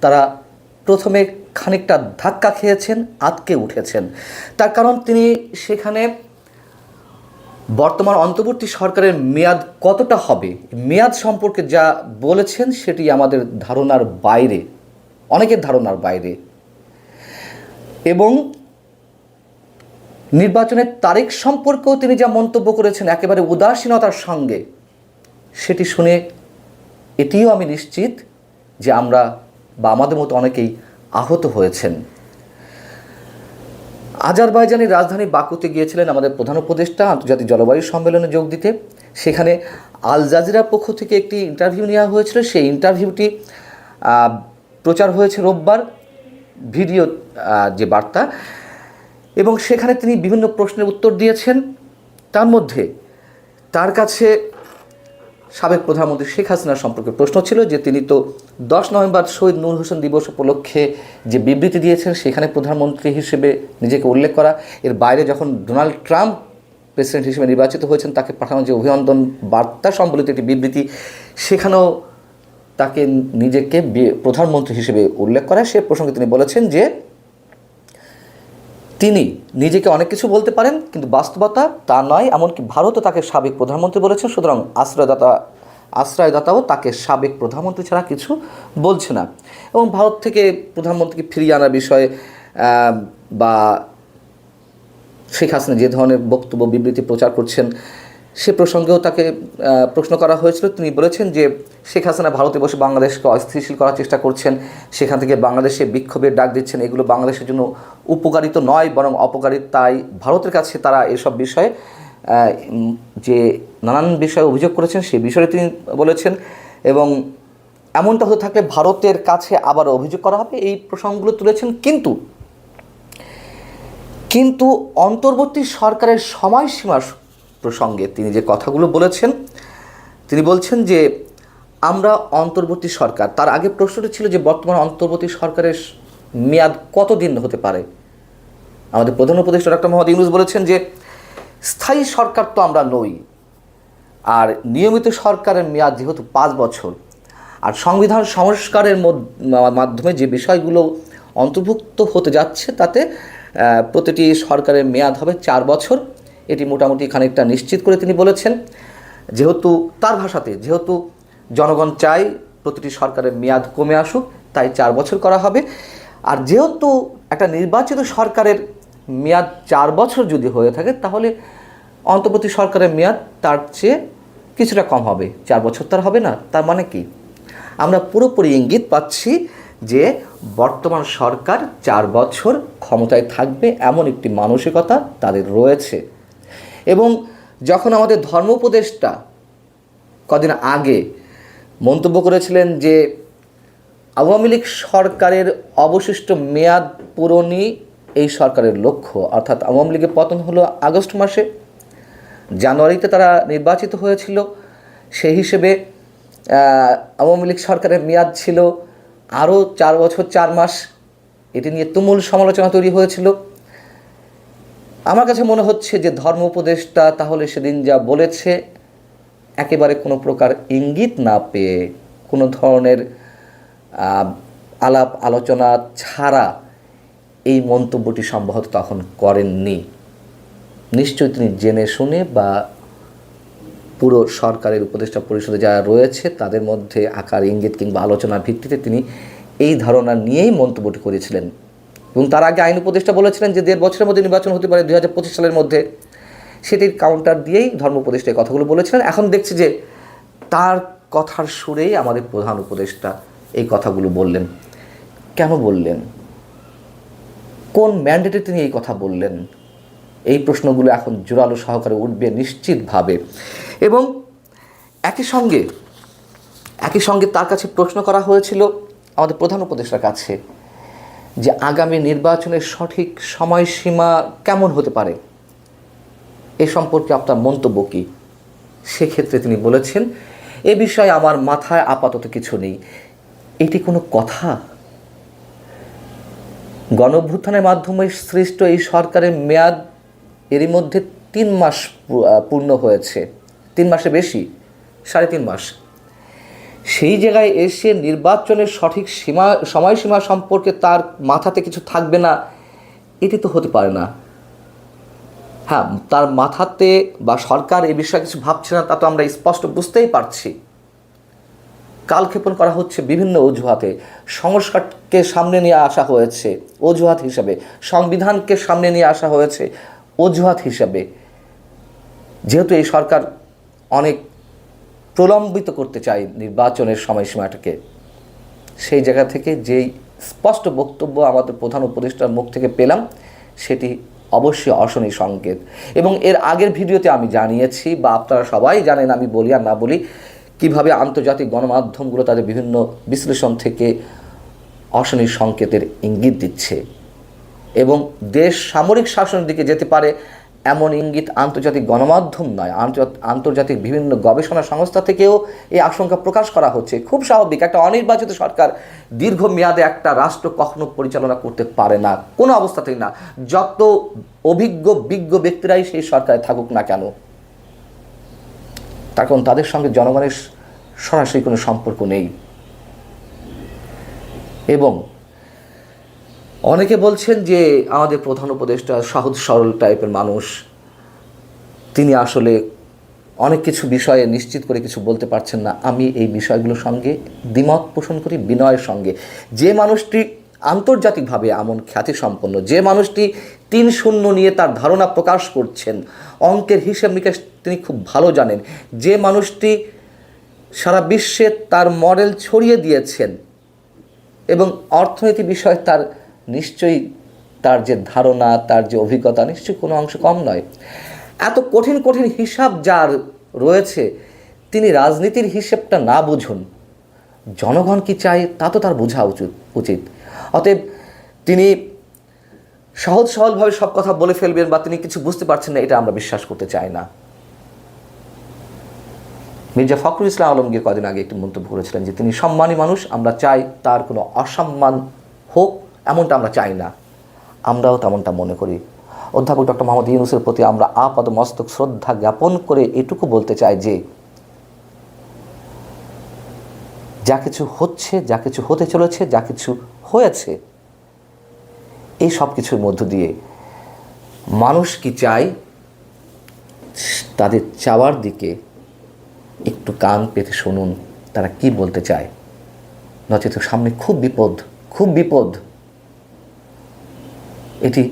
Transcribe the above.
তারা প্রথমে খানিকটা ধাক্কা খেয়েছেন, আতকে উঠেছেন। তার কারণ তিনি সেখানে বর্তমান অন্তর্বর্তী সরকারের মেয়াদ কতটা হবে, মেয়াদ সম্পর্কে যা বলেছেন সেটি আমাদের ধারণার বাইরে, অনেকের ধারণার বাইরে। এবং নির্বাচনের তারিখ সম্পর্কেও তিনি যা মন্তব্য করেছেন, একেবারে উদাসীনতার সঙ্গে, সেটি শুনে এটিও আমি নিশ্চিত যে আমরা বা আমাদের মতো অনেকেই আহত হয়েছেন। আজারবাইজানের রাজধানী বাকুতে গিয়েছিলেন আমাদের প্রধান উপদেষ্টা, আন্তর্জাতিক জলবায়ু সম্মেলনে যোগ দিতে। সেখানে আল জাজিরার পক্ষ থেকে একটি ইন্টারভিউ নেওয়া হয়েছিল। সেই ইন্টারভিউটি প্রচার হয়েছে রোববার, ভিডিও যে বার্তা। এবং সেখানে তিনি বিভিন্ন প্রশ্নের উত্তর দিয়েছেন। তার মধ্যে তার কাছে সাবেক প্রধানমন্ত্রী শেখ হাসিনা সম্পর্কে প্রশ্ন ছিল যে তিনি তো দশ নভেম্বর শহীদ নূর হোসেন দিবস উপলক্ষে যে বিবৃতি দিয়েছেন, সেখানে প্রধানমন্ত্রী হিসেবে নিজেকে উল্লেখ করা। এর বাইরে যখন ডোনাল্ড ট্রাম্প প্রেসিডেন্ট হিসেবে নির্বাচিত হয়েছেন, তাকে পাঠানো যে অভিনন্দন বার্তা সম্বলিত একটি বিবৃতি, সেখানেও তাকে নিজেকে প্রধানমন্ত্রী হিসেবে উল্লেখ করা। সে প্রসঙ্গে তিনি বলেছেন যে তিনি নিজেকে অনেক কিছু বলতে পারেন, কিন্তু বাস্তবতা তা নয়, এমনকি ভারতও তাকে সাবেক প্রধানমন্ত্রী বলেছেন, সুতরাং আশ্রয়দাতা, আশ্রয়দাতাও তাকে সাবেক প্রধানমন্ত্রী ছাড়া কিছু বলছে না। এবং ভারত থেকে প্রধানমন্ত্রীকে ফিরিয়ে আনার বিষয়ে বা শেখ হাসিনা যে ধরনের বক্তব্য, বিবৃতি প্রচার করছেন সে প্রসঙ্গেও তাকে প্রশ্ন করা হয়েছিল। তিনি বলেছেন যে শেখ হাসিনা ভারতে বসে বাংলাদেশকে অস্থিতিশীল করার চেষ্টা করছেন। সেখান থেকে বাংলাদেশে বিক্ষোভের ডাক দিচ্ছেন। এগুলো বাংলাদেশের জন্য উপকারী তো নয়, বরং অপকারী তাই ভারতের কাছে তারা এসব বিষয়ে যে নানান বিষয়ে অভিযোগ করেছেন সে বিষয়ে তিনি বলেছেন। এবং এমনটা হতে থাকলে ভারতের কাছে আবার অভিযোগ করা হবে। এই প্রসঙ্গগুলো তুলেছেন কিন্তু কিন্তু অন্তর্বর্তী সরকারের সময়সীমার প্রসঙ্গে তিনি যে কথাগুলো বলেছেন, তিনি বলছেন যে আমরা অন্তর্বর্তী সরকার। তার আগে প্রশ্নটি ছিল যে বর্তমান অন্তর্বর্তী সরকারের মেয়াদ কতদিন হতে পারে? আমাদের প্রধান উপদেষ্টা ডক্টর মোহাম্মদ ইউনুস বলেছেন যে স্থায়ী সরকার তো আমরা নই, আর নিয়মিত সরকারের মেয়াদ যেহেতু পাঁচ বছর, আর সংবিধান সংস্কারের মধ্য- মাধ্যমে যে বিষয়গুলো অন্তর্ভুক্ত হতে যাচ্ছে তাতে প্রতিটি সরকারের মেয়াদ হবে চার বছর। এটি মোটামুটি খানিকটা নিশ্চিত করে তিনি বলেছেন। যেহেতু তার ভাষাতে, যেহেতু জনগণ চায় প্রতিটি সরকারের মেয়াদ কমে আসুক, তাই চার বছর করা হবে। আর যেহেতু একটা নির্বাচিত সরকারের মেয়াদ চার বছর যদি হয়ে থাকে, তাহলে অন্তর্বর্তী সরকারের মেয়াদ তার চেয়ে কিছুটা কম হবে। চার বছর তার হবে না, তার মানে কি? আমরা পুরোপুরি ইঙ্গিত পাচ্ছি যে বর্তমান সরকার চার বছর ক্ষমতায় থাকবে এমন একটি মানসিকতা তাদের রয়েছে। এবং যখন আমাদের ধর্ম উপদেষ্টা কদিন আগে মন্তব্য করেছিলেন যে আওয়ামী লীগ সরকারের অবশিষ্ট মেয়াদ পূরণই এই সরকারের লক্ষ্য, অর্থাৎ আওয়ামী লীগের পতন হলো আগস্ট মাসে। জানুয়ারিতে তারা নির্বাচিত হয়েছিল। সেই হিসেবে আওয়ামী লীগ সরকারের মেয়াদ ছিল আরও চার বছর, চার মাস। এটি নিয়ে তুমুল সমালোচনা তৈরি হয়েছিল। আমার কাছে মনে হচ্ছে যে ধর্ম উপদেষ্টা তাহলে সেদিন যা বলেছে, একেবারে কোনো প্রকার ইঙ্গিত না পেয়ে কোনো ধরনের আলাপ আলোচনা ছাড়া এই মন্তব্যটি সম্ভবত তখন করেননি। নিশ্চয়ই তিনি জেনে শুনে বা পুরো সরকারের উপদেষ্টা পরিষদে যারা রয়েছে তাদের মধ্যে আকার, ইঙ্গিত কিংবা আলোচনার ভিত্তিতে তিনি এই ধারণা নিয়েই মন্তব্যটি করেছিলেন। এবং তার আগে আইন উপদেষ্টা বলেছিলেন যে দেড় বছরের মধ্যে নির্বাচন হতে পারে দুই হাজার পঁচিশ সালের মধ্যে। সেটির কাউন্টার দিয়েই ধর্ম উপদেষ্টা কথাগুলো বলেছিলেন। এখন দেখছি যে তার কথার সুরেই আমাদের প্রধান উপদেষ্টা এই কথাগুলো বললেন। কেন বললেন? কোন ম্যান্ডেটে তিনি এই কথা বললেন? এই প্রশ্নগুলো এখন জোরালো সহকারে উঠবে নিশ্চিতভাবে। এবং একই সঙ্গে একই সঙ্গে তার কাছে প্রশ্ন করা হয়েছিল আমাদের প্রধান উপদেষ্টার কাছে। যে আগামী নির্বাচনের সঠিক সময়সীমা কেমন হতে পারে? এ সম্পর্কে আপনার মন্তব্য কী? সেক্ষেত্রে তিনি বলেছেন, এ বিষয়ে আমার মাথায় আপাতত কিছু নেই। এটি কোনো কথা? গণভ্যুত্থানের মাধ্যমে সৃষ্ট এই সরকারের মেয়াদ এরই মধ্যে তিন মাস পূর্ণ হয়েছে। তিন মাসে বেশি, সাড়ে তিন মাস। সেই জায়গায় এসে নির্বাচনের সঠিক সীমা, সময়সীমা সম্পর্কে তার মাথাতে কিছু থাকবে না, এটি তো হতে পারে না। হ্যাঁ তার মাথাতে বা সরকার এ বিষয়ে কিছু ভাবছে না, তা তো আমরা স্পষ্ট বুঝতেই পারছি। কালক্ষেপণ করা হচ্ছে বিভিন্ন অজুহাতে। সংস্কারকে সামনে নিয়ে আসা হয়েছে, অজুহাত হিসাবে। সংবিধানকে সামনে নিয়ে আসা হয়েছে, অজুহাত হিসাবে। যেহেতু এই সরকার অনেক প্রলম্বিত করতে চাই নির্বাচনের সময়সীমাটাকে। সেই জায়গা থেকে যেই স্পষ্ট বক্তব্য আমাদের প্রধান উপদেষ্টার মুখ থেকে পেলাম, সেটি অবশ্যই অশনি সংকেত। এবং এর আগের ভিডিওতে আমি জানিয়েছি বা আপনারা সবাই জানেন, আমি বলি আর না বলি, কীভাবে আন্তর্জাতিক গণমাধ্যমগুলো তাদের বিভিন্ন বিশ্লেষণ থেকে অশনি সংকেতের ইঙ্গিত দিচ্ছে। এবং দেশ সামরিক শাসনের দিকে যেতে পারে এমন ইঙ্গিত আন্তর্জাতিক গণমাধ্যম নয় আন্তর্জা- আন্তর্জাতিক বিভিন্ন গবেষণা সংস্থা থেকেও এই আশঙ্কা প্রকাশ করা হচ্ছে। খুব স্বাভাবিক, একটা অনির্বাচিত সরকার দীর্ঘমেয়াদে একটা রাষ্ট্র কখনো পরিচালনা করতে পারে না, কোনো অবস্থাতেই না। যত অভিজ্ঞ, বিজ্ঞ ব্যক্তিরাই সেই সরকারে থাকুক না কেন, তার কারণ তাদের সঙ্গে জনগণের সরাসরি কোনো সম্পর্ক নেই। এবং অনেকে বলছেন যে আমাদের প্রধান উপদেষ্টা সহজ সরল টাইপের মানুষ। তিনি আসলে অনেক কিছু বিষয়ে নিশ্চিত করে কিছু বলতে পারছেন না। আমি এই বিষয়গুলোর সঙ্গে দ্বিমত পোষণ করি, বিনয়ের সঙ্গে। যে মানুষটি আন্তর্জাতিকভাবে এমন খ্যাতিসম্পন্ন, যে মানুষটি তিন শূন্য নিয়ে তার ধারণা প্রকাশ করছেন, অঙ্কের হিসেব নিকাশ তিনি খুব ভালো জানেন। যে মানুষটি সারা বিশ্বে তার মডেল ছড়িয়ে দিয়েছেন এবং অর্থনীতি বিষয়ে তার নিশ্চয়ই তার যে ধারণা, তার যে অভিজ্ঞতা নিশ্চয়ই কোনো অংশ কম নয়। এত কঠিন কঠিন হিসাব যার রয়েছে, তিনি রাজনীতির হিসেবটা না বুঝুন। জনগণ কি চায় তা তো তার বোঝা উচিত উচিত। অতএব তিনি সহজ, সরলভাবে সব কথা বলে ফেলবেন বা তিনি কিছু বুঝতে পারছেন না, এটা আমরা বিশ্বাস করতে চাই না। মির্জা ফখরুল ইসলাম আলমগীর কদিন আগে একটি মন্তব্য করেছিলেন যে, তিনি সম্মানী মানুষ, আমরা চাই তার কোনো অসম্মান হোক এমনটা আমরা চাই না। আমরাও তেমনটা মনে করি। অধ্যাপক ডক্টর মোহাম্মদ ইউনুসের প্রতি আমরা আপাদ মস্তক শ্রদ্ধা জ্ঞাপন করে এটুকু বলতে চাই যে, যা কিছু হচ্ছে, যা কিছু হতে চলেছে, যা কিছু হয়েছে, এই সব কিছুর মধ্য দিয়ে মানুষ কি চায়? তাদের চাওয়ার দিকে একটু কান পেতে শুনুন, তারা কি বলতে চায়? নচেত সামনে খুব বিপদ খুব বিপদ। এটি